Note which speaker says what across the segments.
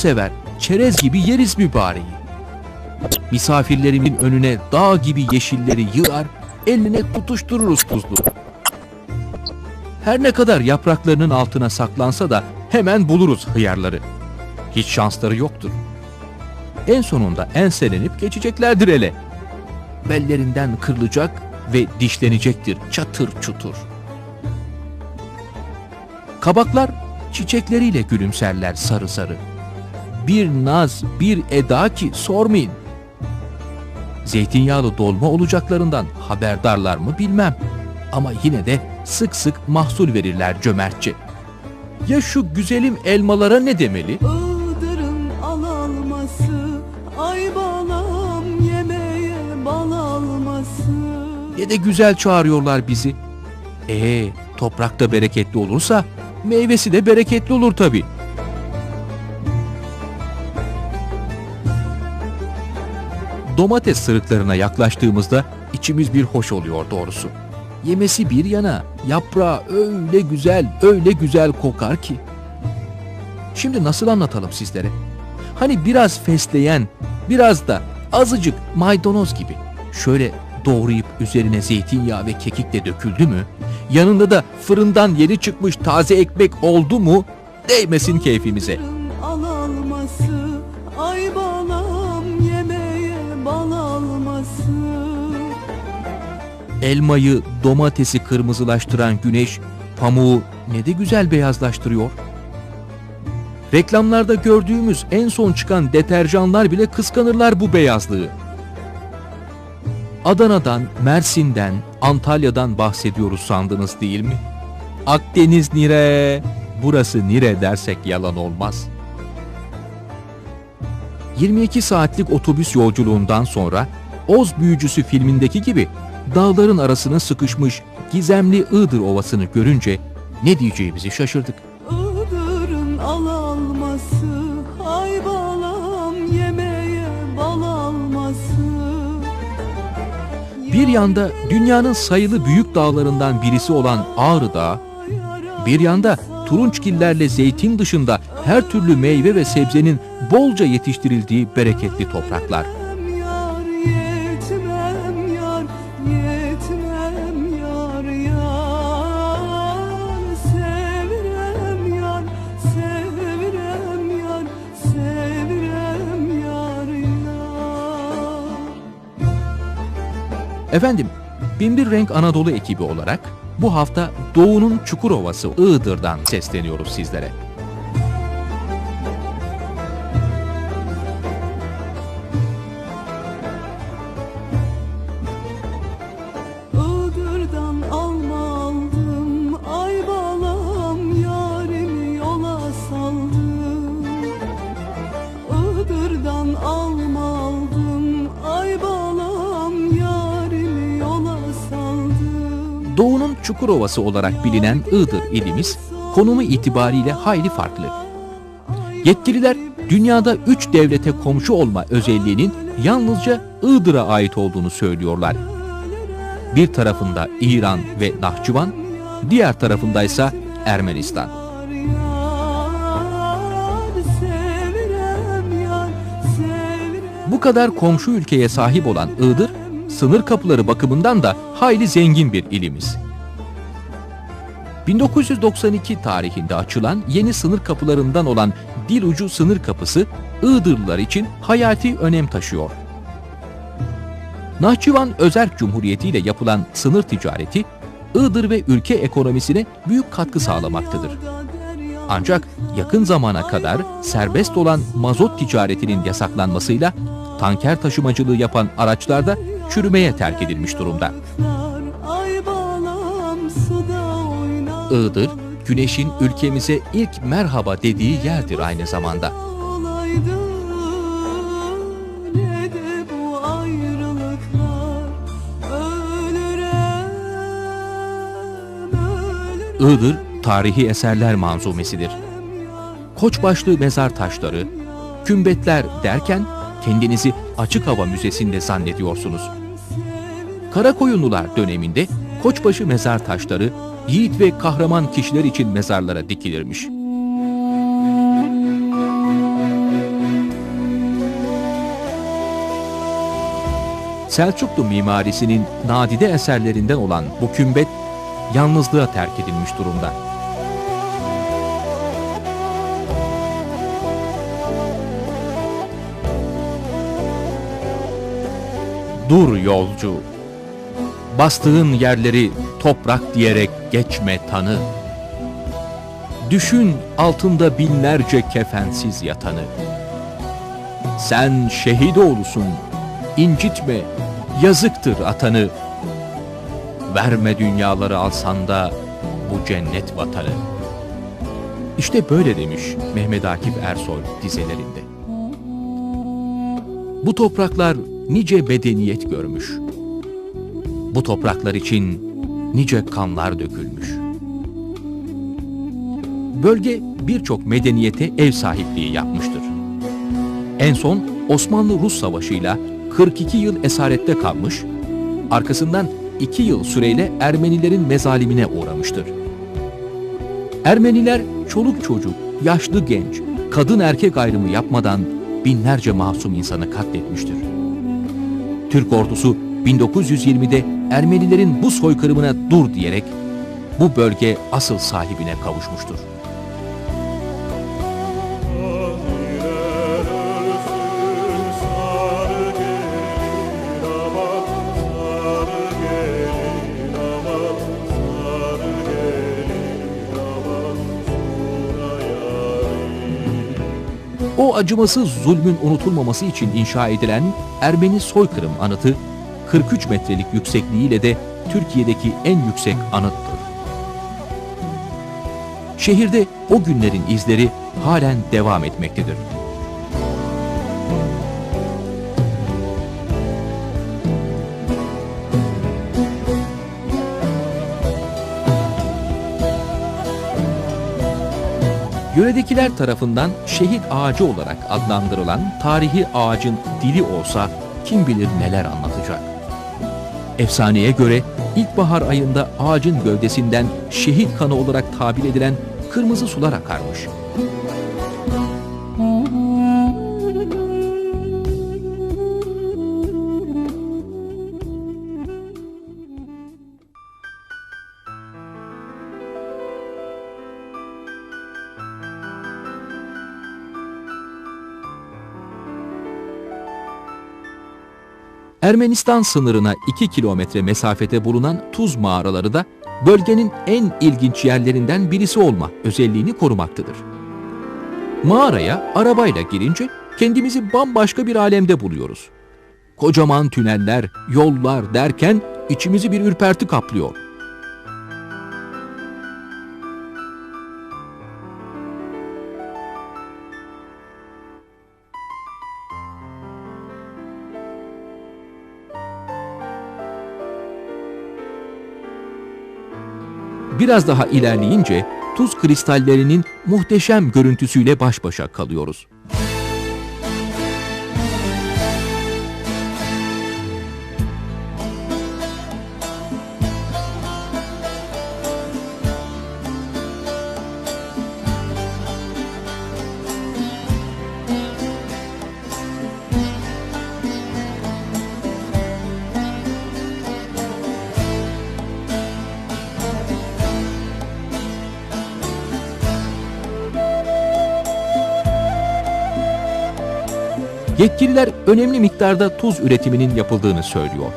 Speaker 1: sever, çerez gibi yeriz mübareği. Misafirlerimin önüne dağ gibi yeşilleri yığar, eline tutuştururuz tuzlu. Her ne kadar yapraklarının altına saklansa da hemen buluruz hıyarları. Hiç şansları yoktur. En sonunda enselenip geçeceklerdir ele. Bellerinden kırılacak ve dişlenecektir çatır çutur. Kabaklar çiçekleriyle gülümserler sarı sarı. Bir naz, bir eda ki sormayın. Zeytinyağlı dolma olacaklarından haberdarlar mı bilmem. Ama yine de sık sık mahsul verirler cömertçe. Ya şu güzelim elmalara ne demeli?
Speaker 2: Iğdır'ın al alması Ay balam yemeğe bal alması
Speaker 1: Ne de güzel çağırıyorlar bizi. Ee, toprakta bereketli olursa meyvesi de bereketli olur tabii. Domates sırıklarına yaklaştığımızda içimiz bir hoş oluyor doğrusu. Yemesi bir yana, yaprağı öyle güzel, öyle güzel kokar ki. Şimdi nasıl anlatalım sizlere? Hani biraz fesleğen, biraz da azıcık maydanoz gibi. Şöyle doğrayıp üzerine zeytinyağı ve kekik de döküldü mü? Yanında da fırından yeni çıkmış taze ekmek oldu mu? Değmesin keyfimize. Elmayı, domatesi kırmızılaştıran güneş pamuğu ne de güzel beyazlaştırıyor. Reklamlarda gördüğümüz en son çıkan deterjanlar bile kıskanırlar bu beyazlığı. Adana'dan, Mersin'den, Antalya'dan bahsediyoruz sandınız değil mi? Akdeniz nire, burası nire dersek yalan olmaz. 22 saatlik otobüs yolculuğundan sonra Oz Büyücüsü filmindeki gibi dağların arasına sıkışmış gizemli Iğdır Ovası'nı görünce ne diyeceğimizi şaşırdık.
Speaker 2: Iğdır'ın al alması Ay balam yemeğe bal alması
Speaker 1: Bir yanda dünyanın sayılı büyük dağlarından birisi olan Ağrı Dağı, bir yanda turunçgillerle zeytin dışında her türlü meyve ve sebzenin bolca yetiştirildiği bereketli topraklar. Efendim, Binbir Renk Anadolu ekibi olarak bu hafta Doğu'nun Çukurovası Iğdır'dan sesleniyoruz sizlere. Doğu'nun Çukurovası olarak bilinen Iğdır ilimiz konumu itibariyle hayli farklı. Yetkililer dünyada üç devlete komşu olma özelliğinin yalnızca Iğdır'a ait olduğunu söylüyorlar. Bir tarafında İran ve Nahçıvan, diğer Ermenistan.
Speaker 2: Sevirem yar sevirem
Speaker 1: Bu kadar komşu ülkeye sahip olan Iğdır, sınır kapıları bakımından da hayli zengin bir ilimiz. 1992 tarihinde açılan yeni sınır kapılarından olan Dilucu sınır kapısı Iğdırlılar için hayati önem taşıyor. Nahçıvan Özerk Cumhuriyeti ile yapılan sınır ticareti Iğdır ve ülke ekonomisine büyük katkı sağlamaktadır. Ancak yakın zamana kadar serbest olan mazot ticaretinin yasaklanmasıyla tanker taşımacılığı yapan araçlarda çürümeye terk edilmiş durumda. Iğdır, güneşin ülkemize ilk merhaba dediği yerdir aynı zamanda. Iğdır, tarihi eserler manzumesidir. Koçbaşlı mezar taşları, kümbetler derken kendinizi açık hava müzesinde zannediyorsunuz. Karakoyunlular döneminde Koçbaşı mezar taşları yiğit ve kahraman kişiler için mezarlara dikilirmiş. Selçuklu mimarisinin nadide eserlerinden olan bu kümbet yalnızlığa terk edilmiş durumda. Dur yolcu, bastığın yerleri toprak diyerek geçme tanı. Düşün altında binlerce kefensiz yatanı. Sen şehit oğlusun, incitme, yazıktır atanı. Verme dünyaları alsan da bu cennet vatanı. İşte böyle demiş Mehmet Akif Ersoy dizelerinde. Bu topraklar nice bedeniyet görmüş. Bu topraklar için nice kanlar dökülmüş. Bölge birçok medeniyete ev sahipliği yapmıştır. En son Osmanlı-Rus Savaşı'yla 42 yıl esarette kalmış, arkasından 2 yıl süreyle Ermenilerin mezalimine uğramıştır. Ermeniler çoluk çocuk, yaşlı genç, kadın erkek ayrımı yapmadan binlerce masum insanı katletmiştir. Türk ordusu 1920'de Ermenilerin bu soykırımına dur diyerek bu bölge asıl sahibine kavuşmuştur. O acımasız zulmün unutulmaması için inşa edilen Ermeni soykırım anıtı 43 metrelik yüksekliğiyle de Türkiye'deki en yüksek anıttır. Şehirde o günlerin izleri halen devam etmektedir. Yöredekiler tarafından şehit ağacı olarak adlandırılan tarihi ağacın dili olsa kim bilir neler anlatacak. Efsaneye göre ilkbahar ayında ağacın gövdesinden şehit kanı olarak tabir edilen kırmızı sular akarmış. Ermenistan sınırına 2 kilometre mesafede bulunan Tuz mağaraları da bölgenin en ilginç yerlerinden birisi olma özelliğini korumaktadır. Mağaraya arabayla girince kendimizi bambaşka bir alemde buluyoruz. Kocaman tüneller, yollar derken içimizi bir ürperti kaplıyor. Biraz daha ilerleyince tuz kristallerinin muhteşem görüntüsüyle baş başa kalıyoruz. Yetkililer önemli miktarda tuz üretiminin yapıldığını söylüyor.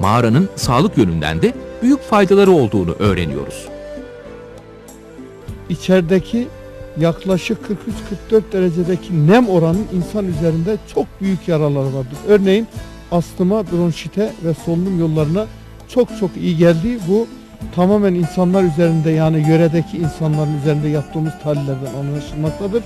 Speaker 1: Mağaranın sağlık yönünden de büyük faydaları olduğunu öğreniyoruz.
Speaker 3: içerideki yaklaşık 43-44 derecedeki nem oranının insan üzerinde çok büyük yararları vardır. Örneğin astıma, bronşite ve solunum yollarına çok çok iyi geldiği bu tamamen insanlar üzerinde yani yöredeki insanların üzerinde yaptığımız tahlillerden anlaşılmaktadır.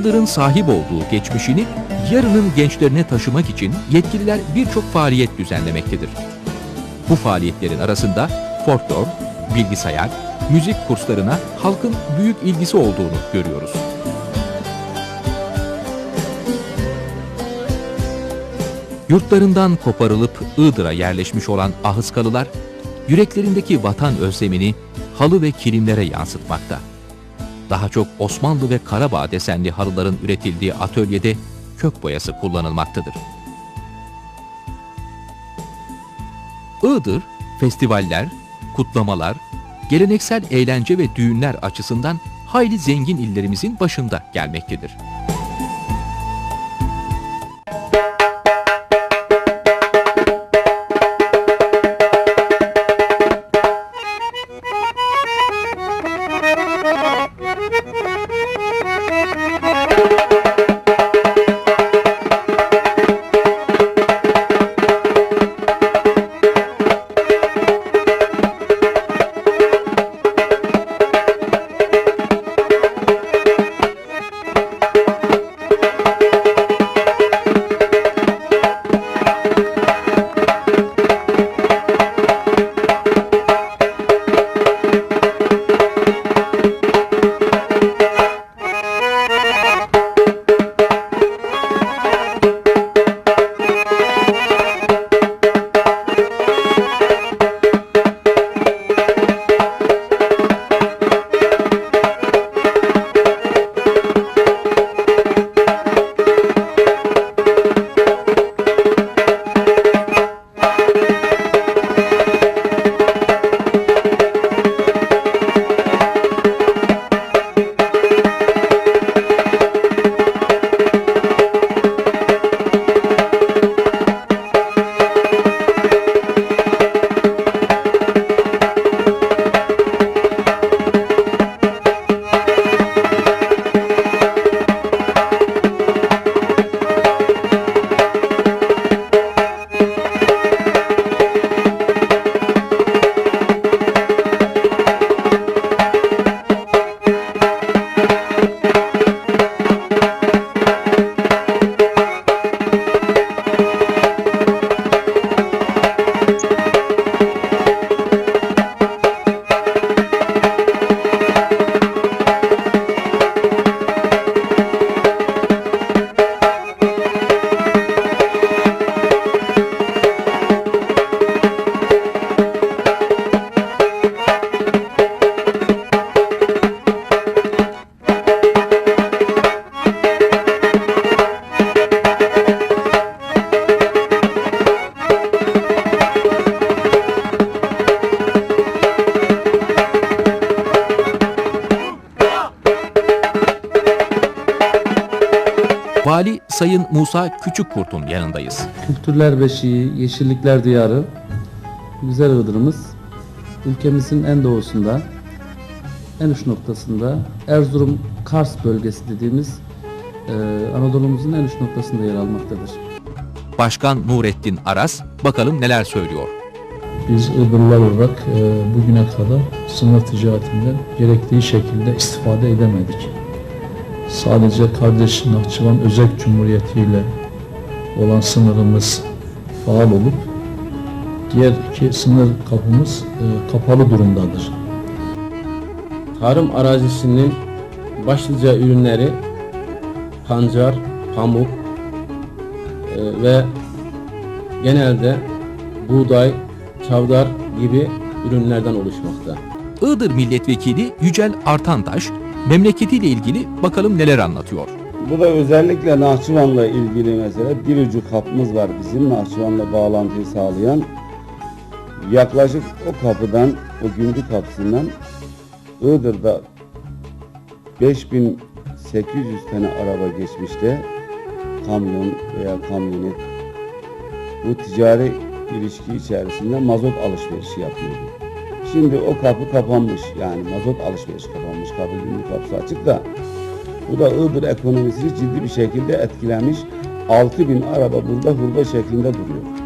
Speaker 1: Iğdır'ın sahip olduğu geçmişini yarının gençlerine taşımak için yetkililer birçok faaliyet düzenlemektedir. Bu faaliyetlerin arasında folklor, bilgisayar, müzik kurslarına halkın büyük ilgisi olduğunu görüyoruz. Yurtlarından koparılıp Iğdır'a yerleşmiş olan Ahıskalılar, yüreklerindeki vatan özlemini halı ve kilimlere yansıtmakta. Daha çok Osmanlı ve Karabağ desenli halıların üretildiği atölyede kök boyası kullanılmaktadır. Iğdır, festivaller, kutlamalar, geleneksel eğlence ve düğünler açısından hayli zengin illerimizin başında gelmektedir. Musa Küçükkurt'un yanındayız.
Speaker 4: Kültürler beşiği, yeşillikler diyarı, güzel Iğdır'ımız ülkemizin en doğusunda, en uç noktasında Erzurum Kars bölgesi dediğimiz e, Anadolu'muzun en uç noktasında yer almaktadır.
Speaker 1: Başkan Nurettin Aras bakalım neler söylüyor.
Speaker 5: Biz Iğdırlılar olarak e, bugüne kadar sınır ticaretinden gerektiği şekilde istifade edemedik. Sadece kardeş Nahçıvan Özek Cumhuriyeti ile olan sınırımız faal olup diğer iki sınır kapımız e, kapalı durumdadır.
Speaker 6: Tarım arazisinin başlıca ürünleri pancar, pamuk e, ve genelde buğday, çavdar gibi ürünlerden oluşmakta.
Speaker 1: Iğdır Milletvekili Yücel Artantaş memleketiyle ilgili bakalım neler anlatıyor.
Speaker 7: Bu da özellikle Nahçıvan'la ilgili mesela bir ucu kapımız var bizim Nahçıvan'la bağlantıyı sağlayan. Yaklaşık o kapıdan, o gündü kapısından Iğdır'da 5800 tane araba geçmişte kamyon veya kamyonet bu ticari ilişki içerisinde mazot alışverişi yapıyordu. Şimdi o kapı kapanmış yani mazot alışverişi kapanmış kapı gündü kapısı açık da bu da Iğdır ekonomisini ciddi bir şekilde etkilemiş. 6000 araba burada hurda şeklinde duruyor.